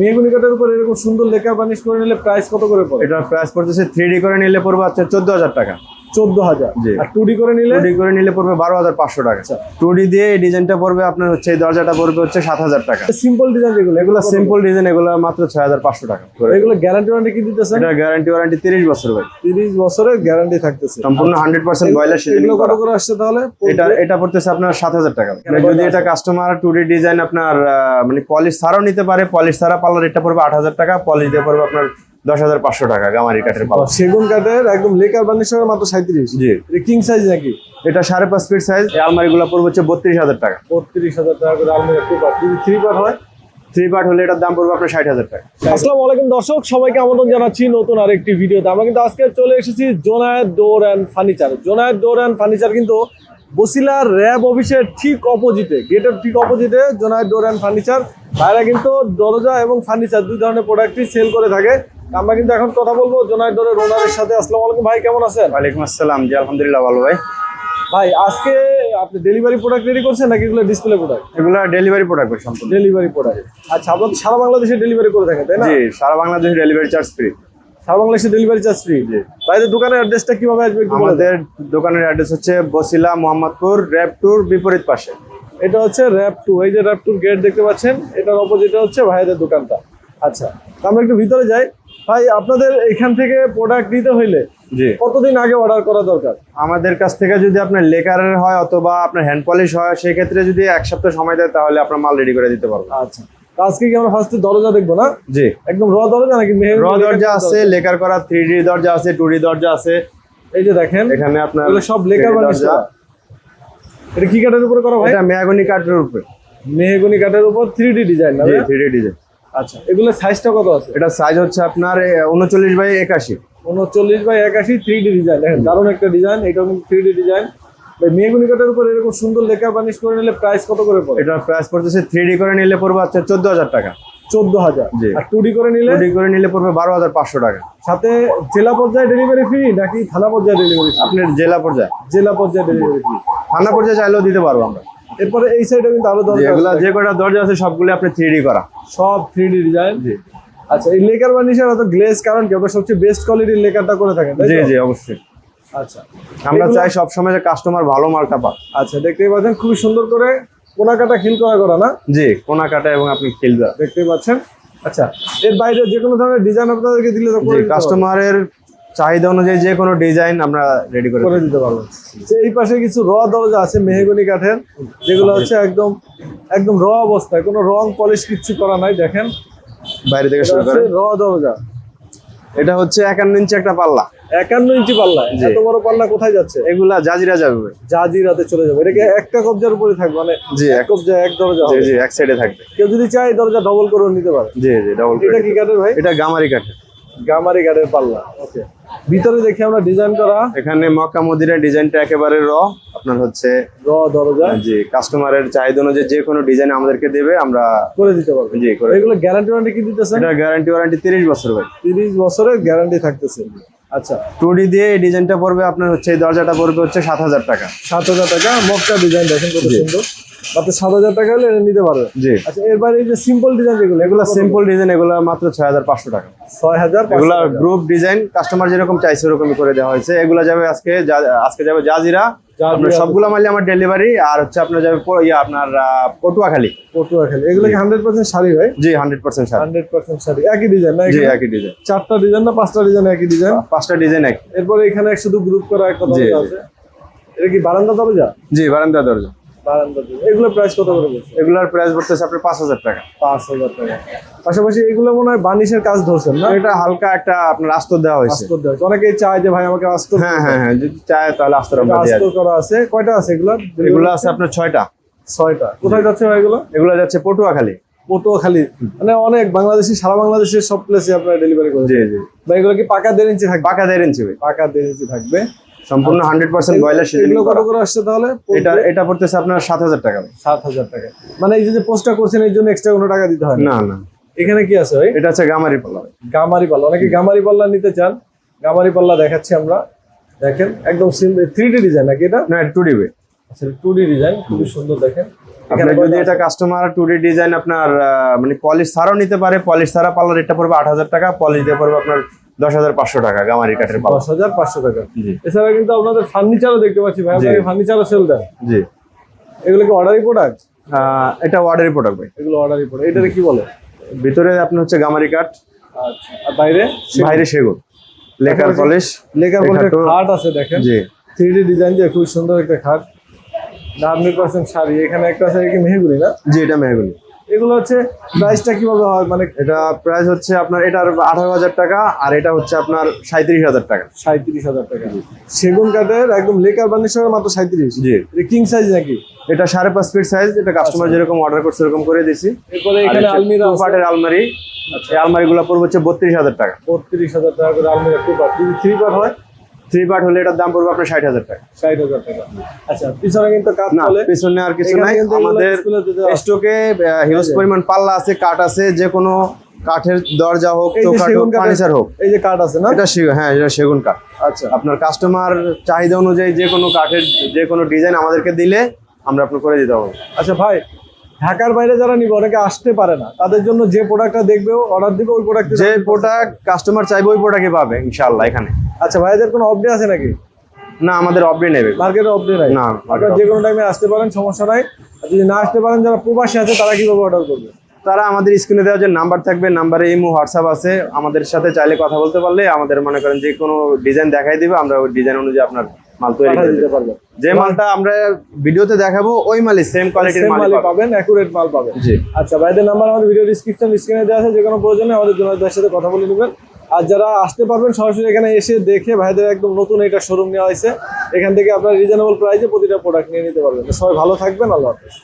মেহগুনি কাটার উপর এরকম সুন্দর লেখা বানিশ করে নিলে প্রাইস কত করে পড়ে? এটার প্রাইস পড়তেছে থ্রি ডি করে নিলে পড়বে আচ্ছা চোদ্দ হাজার টাকা। চোদ্দ হাজার। আর টু ডি করে নিলে? টু ডি করে নিলে পড়বে বারো হাজার পাঁচশো টাকা। আচ্ছা। টু ডি দিয়ে এই ডিজাইনটা পড়বে আপনার হচ্ছে এই দরজাটা পড়বে হচ্ছে সাত হাজার টাকা। সিম্পল ডিজাইন যেগুলো এগুলো সিম্পল ডিজাইন এগুলো মাত্র ছয় হাজার পাঁচশো টাকা এগুলো গ্যারান্টি ওয়ারেন্টি কি দিতেছেন? এটা গ্যারান্টি ওয়ারেন্টি তিরিশ বছর ভাই। তিরিশ বছরের গ্যারান্টি থাকতেছে। সম্পূর্ণ হান্ড্রেড পার্সেন্ট বয়লার। এগুলো কত করে আসছে তাহলে? এটা এটা পড়তেছে আপনার সাত হাজার টাকা। মানে যদি এটা কাস্টমার টু ডি ডিজাইন আপনার মানে পলিশ ছাড়াও নিতে পারে পলিশ ছাড়া পাল্লার এটা পড়বে আট হাজার টাকা পলিশ দিয়ে পড়বে আপনার দশ হাজার পাঁচশো টাকা গামারি কাঠের পাল্লা সেগুন কাঠের একদম লেকার হবে মাত্র সাঁত্রিশ জি। কিং সাইজ নাকি? এটা সাড়ে পাঁচ ফিট সাইজ এই আলমারিগুলো পড়বে হচ্ছে বত্রিশ হাজার টাকা। বত্রিশ হাজার টাকা করে আলমিরা টু পার্ট যদি থ্রি পার্ট হয়? থ্রি পার্ট হলে এটার দাম পড়বে আপনার ষাট হাজার টাকা। আসসালামু আলাইকুম দর্শক সবাইকে আমন্ত্রণ জানাচ্ছি নতুন আরেকটি ভিডিওতে। আমরা কিন্তু আজকে চলে এসেছি Jonayer door and furniture. Jonayer door and furniture কিন্তু বসিলার র্যাব অফিসের ঠিক অপোজিটে গেটের ঠিক অপোজিটে জোনায়ের ডোর অ্যান্ড ফার্নিচার। ভাইরা কিন্তু দরজা এবং ফার্নিচার দুই ধরনের প্রোডাক্টই সেল করে থাকে। আমরা কিন্তু এখন কথা বলব জোনায়ের ডোরের ওনারের সাথে। আসসালামু আলাইকুম ভাই কেমন আছেন? ওয়ালাইকুম আসসালাম জি আলহামদুলিল্লাহ ভালো ভাই। ভাই আজকে আপনি ডেলিভারি প্রোডাক্ট রেডি করছেন নাকি এগুলো ডিসপ্লে প্রোডাক্ট এগুলো ডেলিভারি প্রোডাক্ট সম্পূর্ণ। ডেলিভারি প্রোডাক্ট আচ্ছা আপনার সারা বাংলাদেশে ডেলিভারি করে থাকেন তাই না? জি সারা বাংলাদেশে ডেলিভারি চার্জ ফ্রি সারা বাংলাদেশে ডেলিভারি চার্জ ফ্রি জি। ভাইদের দোকানের অ্যাড্রেসটা কীভাবে আসবে আমাদের দোকানের অ্যাড্রেস হচ্ছে বসিলা মোহাম্মদপুর র্যাপ টুর বিপরীত পাশে। এটা হচ্ছে র্যাপ টু এই যে র্যাপ টুর গেট দেখতে পাচ্ছেন এটার অপোজিটে হচ্ছে ভাইদের দোকানটা। আচ্ছা আমরা একটু ভিতরে যাই। ভাই আপনাদের এখান থেকে প্রোডাক্ট নিতে হইলে জি। কতদিন আগে অর্ডার করা দরকার? আমাদের কাছ থেকে যদি আপনার লেকারের হয় অথবা আপনার হ্যান্ড পলিশ হয় সেই ক্ষেত্রে যদি এক সপ্তাহ সময় দেয় তাহলে আপনার মাল রেডি করে দিতে পারব। আচ্ছা আজকে কি আমরা ফার্স্টে দরজা দেখব না? জি। একদম র দরজা নাকি র দরজা আছে লেকার করা থ্রি ডি দরজা আছে টু ডি দরজা আছে। এই যে দেখেন এখানে আপনার সব লেকার 3D দরজা। এটা কি কাঠের উপরে করা ভাই? এটা মেয়াগনি কাঠের উপরে। মেহগনি কাঠের উপর three D design three D design আচ্ছা এগুলো সাইজটা কত আছে? এটা সাইজ হচ্ছে আপনার উনচল্লিশ বাই একাশি। উনচল্লিশ বাই একাশি থ্রি ডি ডিজাইন দেখেন দারুণ একটা ডিজাইন এটাও কিন্তু থ্রি ডি ডিজাইন মেহগুনি উপর এরকম সুন্দর লেখা বানিশ করে নিলে প্রাইস কত করে পড়ে? এটার প্রাইস পড়তেছে থ্রি ডি করে নিলে পড়বে হচ্ছে চোদ্দ হাজার টাকা। চোদ্দ হাজার। আর টু ডি করে নিলে? ডি করে নিলে পড়বে বারো হাজার পাঁচশো টাকা। সাথে জেলা পর্যায়ে ডেলিভারি ফ্রি নাকি থানা পর্যায়ে ডেলিভারি আপনার জেলা পর্যায়ে। জেলা পর্যায়ে ডেলিভারি ফ্রি থানা পর্যায়ে চাইলেও দিতে পারব আমরা। এরপরে এই সাইডে কিন্তু আরও দরজা আছে। যে কটা দরজা আছে সবগুলো আপনি থ্রি করা। সব থ্রি ডিজাইন জি। আচ্ছা এই লেকার বানিশের এত গ্লেজ কারণ কি? আপনারা সবচেয়ে বেস্ট কোয়ালিটির লেকারটা করে থাকেন জি জি অবশ্যই। আচ্ছা। আমরা এগুলো- চাই সবসময় যে কাস্টমার ভালো মালটা পাক। আচ্ছা দেখতেই পাচ্ছেন খুবই সুন্দর করে কোনাকাটা খিল করা করা না? জি কোনা কাটা এবং আপনি খেলবে দেখতেই পাচ্ছেন। আচ্ছা এর বাইরে যে কোনো ধরনের ডিজাইন আপনাদেরকে দিলে তো। কাস্টমারের চাহিদা অনুযায়ী যে কোনো ডিজাইন আমরা রেডি করে করে দিতে পারব। এই পাশে কিছু র দরজা আছে মেহগনি কাঠের যেগুলো হচ্ছে একদম একদম র অবস্থায় কোনো রং পলিশ কিচ্ছু করা নাই দেখেন। বাইরে থেকে শুরু করে র দরজা। এটা হচ্ছে একান্ন ইঞ্চি একটা পাল্লা। একান্ন ইঞ্চি পাল্লা। এত বড় পাল্লা কোথায় যাচ্ছে? এগুলা জাজিরা যাবে। জাজিরাতে চলে যাবে। এটাকে একটা কবজার উপরে থাকবে মানে জি এক কবজা এক দরজা জি। জি এক সাইডে থাকবে। কেউ যদি চায় দরজা ডবল করে নিতে পারে। জি জি ডাবল এটা কি কাঠের ভাই? এটা গামারি কাঠের। গামারি কাঠের পাল্লা। ওকে ভিতরে দেখি আমরা ডিজাইন করা। এখানে মক্কা মদিনার ডিজাইনটা একেবারে র আপনার হচ্ছে র দরজা। জি কাস্টমারের চাহিদা অনুযায়ী যে কোনো ডিজাইন আমাদেরকে দেবে আমরা করে দিতে পারবে। জি করে এগুলো গ্যারান্টি ওয়ারেন্টি কি দিতেছেন? এটা গ্যারান্টি ওয়ারেন্টি তিরিশ বছর ভাই। তিরিশ বছরের গ্যারান্টি থাকতেছে। আচ্ছা। টু ডি দিয়ে এই ডিজাইনটা পড়বে আপনার হচ্ছে এই দরজাটা পড়বে হচ্ছে সাত হাজার টাকা। সাত হাজার টাকা মক্কা ডিজাইন দেখেন কত সুন্দর। মাত্র সাত হাজার টাকা হলে নিতে পারবে। জি। আচ্ছা এর বাইরে এই যে সিম্পল ডিজাইন যেগুলো এগুলো সিম্পল ডিজাইন এগুলো মাত্র ছয় হাজার পাঁচশো টাকা। ছয় হাজার এগুলা গ্রুপ ডিজাইন কাস্টমার যেরকম চাইছে ওরকমই করে দেওয়া হয়েছে। এগুলা যাবে আজকে আজকে যাবে জাজিরা। আপনার সবগুলো মাইলে আমার ডেলিভারি আর হচ্ছে আপনার যাবে ইয়া আপনার পটুয়াখালী। পটুয়াখালী। এগুলো কি হান্ড্রেড পার্সেন্ট শাড়ি ভাই? জি hundred percent hundred percent sari. একই ডিজাইন না জি একই ডিজাইন চারটা ডিজাইন না পাঁচটা ডিজাইন একই ডিজাইন পাঁচটা ডিজাইন এক এরপরে এখানে শুধু গ্রুপ করা একটা দরজা আছে। এটা কি বারান্দা দরজা? জি বারান্দা দরজা। এগুলো প্রাইস কত করে বলছে এগুলার প্রাইস পড়তেছে আপনার পাঁচ হাজার টাকা। পাঁচ হাজার টাকা। পাশাপাশি এগুলো মনে হয় কাজ ধরছেন না? এটা হালকা একটা আপনার আস্তর দেওয়া হয়েছে। আস্তর দেওয়া অনেকেই চায় যে ভাই আমাকে আস্তর হ্যাঁ হ্যাঁ হ্যাঁ যদি চায় তাহলে আস্তর আমরা আস্তর করা আছে। কয়টা আছে এগুলো? এগুলো আছে আপনার ছয়টা। ছয়টা। কোথায় যাচ্ছে ভাই এগুলো? এগুলো যাচ্ছে পটুয়াখালী। পটুয়াখালী। মানে অনেক বাংলাদেশি সারা বাংলাদেশের সব প্লেসে আপনারা ডেলিভারি করে জি জি। ভাই এগুলো কি পাকা দেড় ইঞ্চি থাকবে? পাকা দেড় ইঞ্চি পাকা দেড় ইঞ্চি থাকবে। সম্পূর্ণ হান্ড্রেড পার্সেন্ট বয়লার সিজনিং কত করা। করে আসছে তাহলে? এটা এটা পড়তেছে আপনার সাত হাজার টাকা। সাত হাজার টাকা। মানে এই যে যে পোস্টটা করছেন এই জন্য এক্সট্রা কোনো টাকা দিতে হয় না? না এখানে কি আছে ভাই? এটা হচ্ছে গামারি পাল্লা। গামারি পাল্লা। অনেকে গামারি পাল্লা নিতে চান। গামারি পাল্লা দেখাচ্ছি আমরা। দেখেন একদম থ্রি ডি ডিজাইন নাকি এটা? না টু ডি। আচ্ছা টু ডি ডিজাইন খুবই সুন্দর দেখেন। আপনার যদি এটা কাস্টমার টুডে ডিজাইন আপনার মানে পলিশ ছাড়াও নিতে পারে পলিশ ছাড়া পাল্লা রেটটা পড়বে আট হাজার টাকা পলিশ দিয়ে পড়বে আপনার দশ হাজার পাঁচশো টাকা গামারি কাঠের দশ হাজার পাঁচশো টাকা। জি। এছাড়া কিন্তু আপনাদের ফার্নিচারও দেখতে পাচ্ছি ভাই। আপনাকে ফার্নিচারও সেল দেন? জি। এগুলো কি অর্ডারি প্রোডাক্ট এটা ওয়ার্ডারি প্রোডাক্ট ভাই। এগুলো অর্ডারি প্রোডাক্ট এটারে কি বলে? ভিতরে আপনার হচ্ছে গামারি কাঠ। আচ্ছা আর বাইরে? বাইরে সেগুন। লেকার পলিশ লেখার বলতে এখানেও- খাট আছে দেখেন। জি। থ্রি ডি ডিজাইন দিয়ে খুব সুন্দর একটা খাট। Hundred percent sari. এখানে একটা আছে কি মেহগুলি না? জি এটা মেহগুনি। এগুলো হচ্ছে প্রাইসটা কীভাবে হয়? মানে এটা প্রাইস হচ্ছে আপনার এটার আঠারো হাজার টাকা আর এটা হচ্ছে আপনার সাঁত্রিশ হাজার টাকা। সাঁত্রিশ হাজার টাকা। সেগুন কাঠের একদম লেকার বার্নিশ মাত্র সাঁত্রিশ জি। কিং সাইজ নাকি? এটা সাড়ে পাঁচ ফিট সাইজ এটা কাস্টমার যেরকম অর্ডার করছে এরকম করে দিছি এরপরে এখানে আলমিরা পাটের আলমারি। এই আলমারিগুলো পড়বে হচ্ছে বত্রিশ হাজার টাকা। বত্রিশ হাজার টাকা করে আলমিরা টু পার্ট যদি থ্রি পার্ট হয়। থ্রি পার্ট হলে এটার দাম পড়বে আপনার ষাট হাজার টাকা। ষাট হাজার টাকা। আচ্ছা পিছনে কিন্তু কাঠ না চলে পিছনে আর কিছু নাই। আমাদের। স্টকে হিউজ পরিমাণ পাল্লা আছে কাঠ আছে যে কোনো কাঠের দরজা হোক এই যে চৌকাঠ হোক ফার্নিচার হোক। এই যে কাঠ আছে না? এটা হ্যাঁ এটা সেগুন কাঠ। আচ্ছা। আপনার কাস্টমার চাহিদা অনুযায়ী যে কোনো কাঠের যে কোনো ডিজাইন আমাদেরকে দিলে আমরা আপনার করে দিতে পারব। আচ্ছা ভাই ঢাকার বাইরে যারা নিবে অনেকে আসতে পারে না। তাদের জন্য যে প্রোডাক্টটা দেখবে অর্ডার দিবে ওই প্রোডাক্ট যে প্রোডাক্ট কাস্টমার চাইবে ওই প্রোডাক্টই পাবে ইনশাআল্লাহ এখানে। আচ্ছা ভাইদের কোনো অপডে আছে নাকি? না আমাদের অপডে নেবে মার্কেটে অপডে নাই? না, আপনারা যে কোনো টাইমে আসতে পারেন সমস্যা নাই। যদি না আসতে পারেন যারা প্রবাসী আছে তারা কীভাবে অর্ডার করবে? তারা আমাদের স্ক্রিনে দেওয়া যে নাম্বার থাকবে নাম্বারে ইমো হোয়াটসঅ্যাপ আছে। আমাদের সাথে চাইলে কথা বলতে পারলে আমাদের মনে করেন যে কোনো ডিজাইন দেখাই দিবে আমরা ওই ডিজাইন অনুযায়ী আপনার মাল তৈরি করে দিতে পারবেন যে মালটা আমরা ভিডিওতে দেখাবো ওই মালই সেম কোয়ালিটির মাল পাবেন। অ্যাকুরেট মাল পাবেন। জি। আচ্ছা ভাইদের নাম্বার আমাদের ভিডিও ডিসক্রিপশন স্ক্রিনে দেওয়া আছে যে কোনো প্রয়োজনে আমাদের জোনারদের সাথে কথা বলে নেবেন। আর যারা আসতে পারবেন সরাসরি এখানে এসে দেখে ভাইদের একদম নতুন এটা শোরুম নেওয়া হয়েছে এখান থেকে আপনার রিজনেবল প্রাইসে প্রতিটা প্রোডাক্ট নিয়ে নিতে পারবেন। সবাই ভালো থাকবেন আল্লাহ হাফেজ।